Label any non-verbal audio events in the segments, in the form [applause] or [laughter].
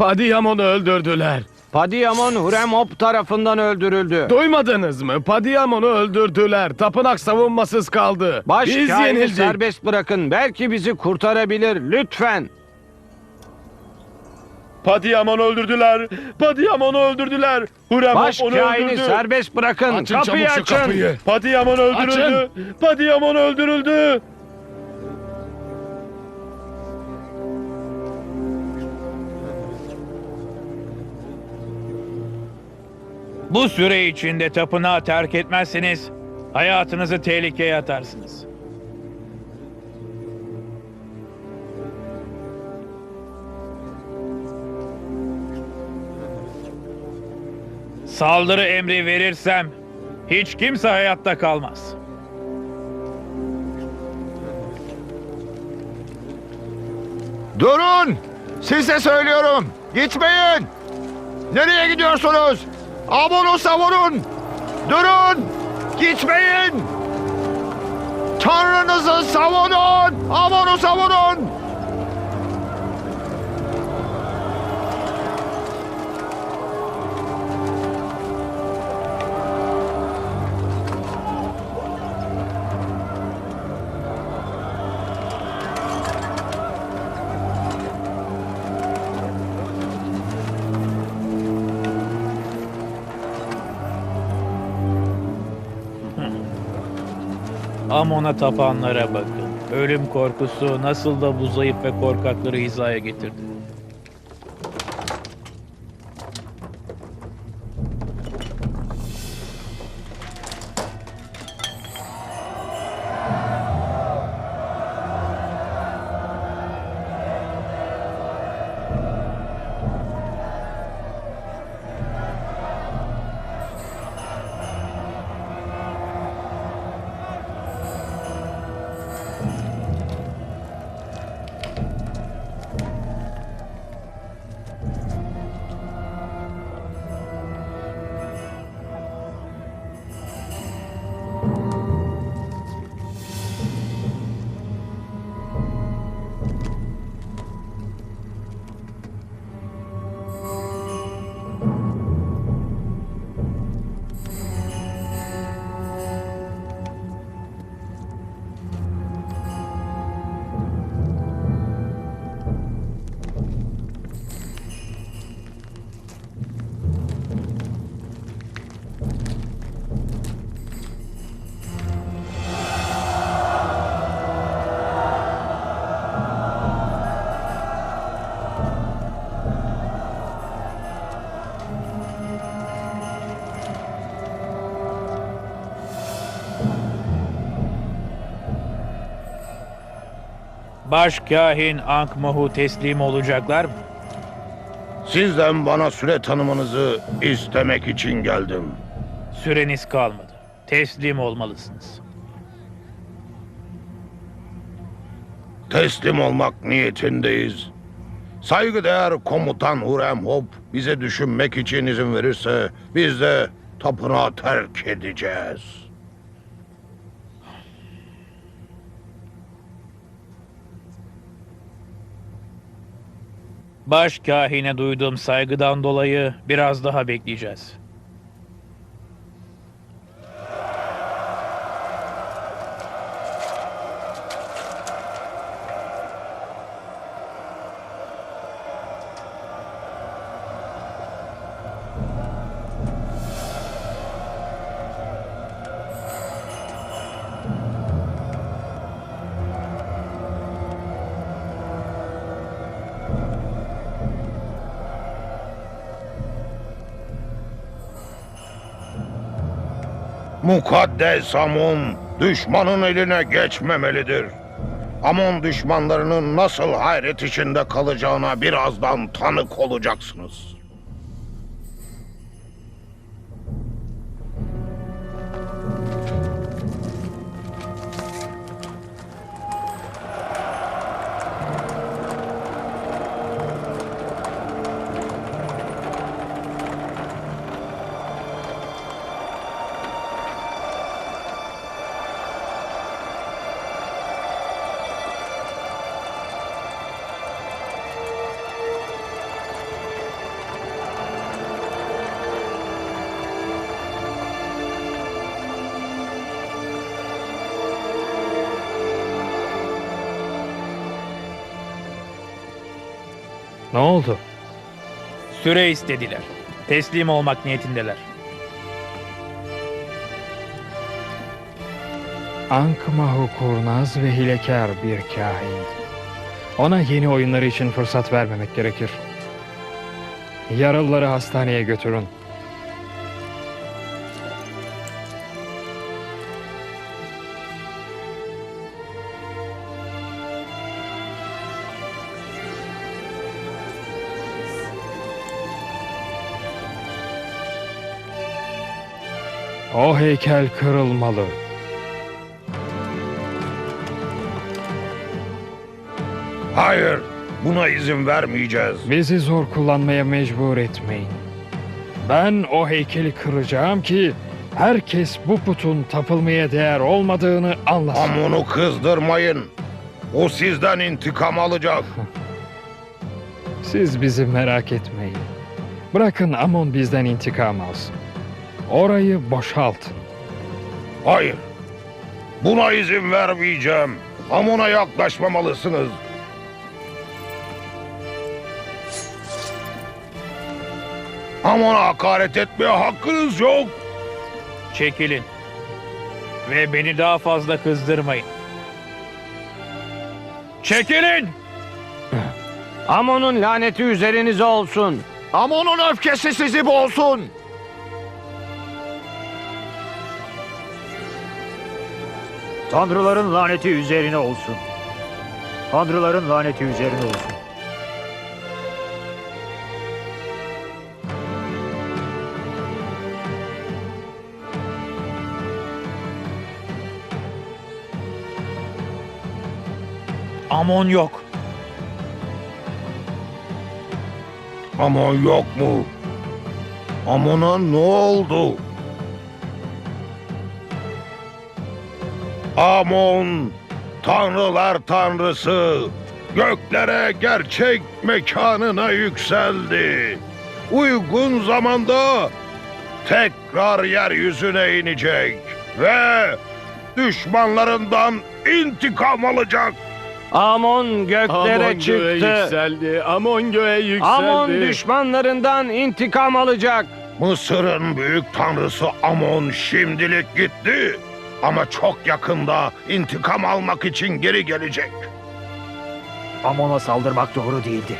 Padiyamon'u öldürdüler. Padiyamon Huremhop tarafından öldürüldü. Duymadınız mı? Padiyamon'u öldürdüler. Tapınak savunmasız kaldı. Baş Biz yenildik. serbest bırakın. Belki bizi kurtarabilir. Lütfen. Padiyamon'u öldürdüler. Padiyamon'u öldürdüler. Hurem Baş onu kahini öldürdü. serbest bırakın. Açın kapıyı çabuk şu açın. kapıyı. Padiyamon öldürüldü. Padiyamon öldürüldü. Bu süre içinde tapınağı terk etmezseniz hayatınızı tehlikeye atarsınız. Saldırı emri verirsem hiç kimse hayatta kalmaz. Durun! Size söylüyorum. Gitmeyin. Nereye gidiyorsunuz? Amon'u savurun. Durun! Gitmeyin! Tanrınızı savunun! Amon'u savunun! Amon'a tapanlara bakın. Ölüm korkusu nasıl da bu zayıf ve korkakları hizaya getirdi. Başkahin Ankmah'u teslim olacaklar mı? Sizden bana süre tanımanızı istemek için geldim. Süreniz kalmadı. Teslim olmalısınız. Teslim olmak niyetindeyiz. Saygıdeğer komutan Hurem Hop bize düşünmek için izin verirse biz de tapınağı terk edeceğiz. Başkahine duyduğum saygıdan dolayı biraz daha bekleyeceğiz. Mukaddes Amon düşmanın eline geçmemelidir. Amon düşmanlarının nasıl hayret içinde kalacağına birazdan tanık olacaksınız. Oldu? Süre istediler. Teslim olmak niyetindeler. Ankmahu kurnaz ve hilekar bir kahin. Ona yeni oyunları için fırsat vermemek gerekir. Yaralıları hastaneye götürün. O heykel kırılmalı. Hayır, buna izin vermeyeceğiz. Bizi zor kullanmaya mecbur etmeyin. Ben o heykeli kıracağım ki herkes bu putun tapılmaya değer olmadığını anlasın. Amon'u kızdırmayın. O sizden intikam alacak. [laughs] Siz bizi merak etmeyin. Bırakın Amon bizden intikam alsın. Orayı boşaltın. Hayır. Buna izin vermeyeceğim. Amon'a yaklaşmamalısınız. Amon'a hakaret etmeye hakkınız yok. Çekilin. Ve beni daha fazla kızdırmayın. Çekilin! Amon'un laneti üzerinize olsun. Amon'un öfkesi sizi boğsun. Tanrıların laneti üzerine olsun. Tanrıların laneti üzerine olsun. Amon yok. Amon yok mu? Amon'a ne oldu? Amon, tanrılar tanrısı, göklere gerçek mekanına yükseldi. Uygun zamanda tekrar yeryüzüne inecek ve düşmanlarından intikam alacak. Amon göklere Amon göğe çıktı. yükseldi. Amon göğe yükseldi. Amon düşmanlarından intikam alacak. Mısır'ın büyük tanrısı Amon şimdilik gitti. Ama çok yakında intikam almak için geri gelecek. Amon'a saldırmak doğru değildi.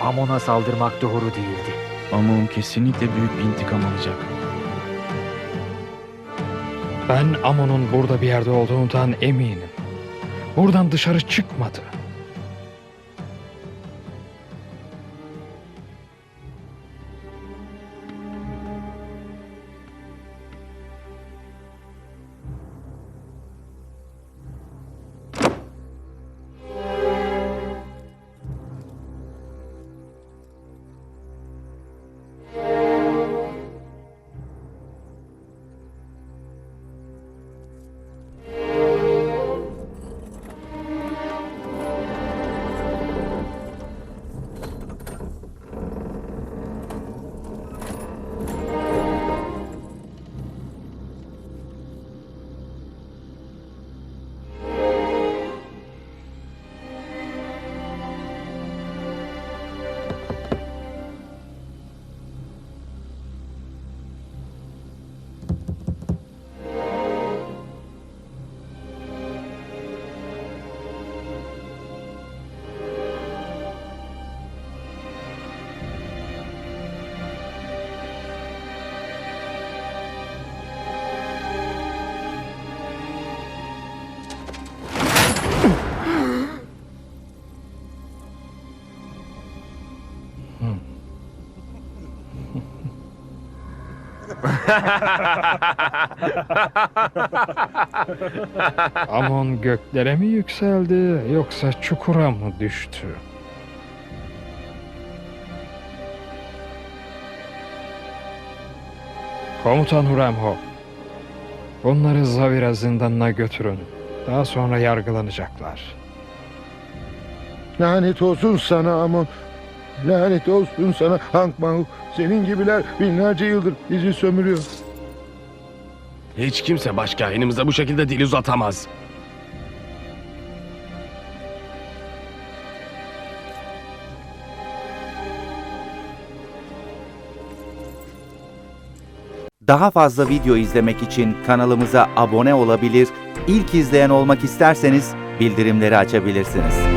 Amon'a saldırmak doğru değildi. Amon kesinlikle büyük bir intikam alacak. Ben Amon'un burada bir yerde olduğundan eminim. Buradan dışarı çıkmadı. [laughs] Amon göklere mi yükseldi yoksa çukura mı düştü? Komutan Huremho, bunları Zavira zindanına götürün. Daha sonra yargılanacaklar. Lanet olsun sana Amon. Lanet olsun sana Hank Mahuk. Senin gibiler binlerce yıldır bizi sömürüyor. Hiç kimse baş kahinimize bu şekilde dil uzatamaz. Daha fazla video izlemek için kanalımıza abone olabilir, ilk izleyen olmak isterseniz bildirimleri açabilirsiniz.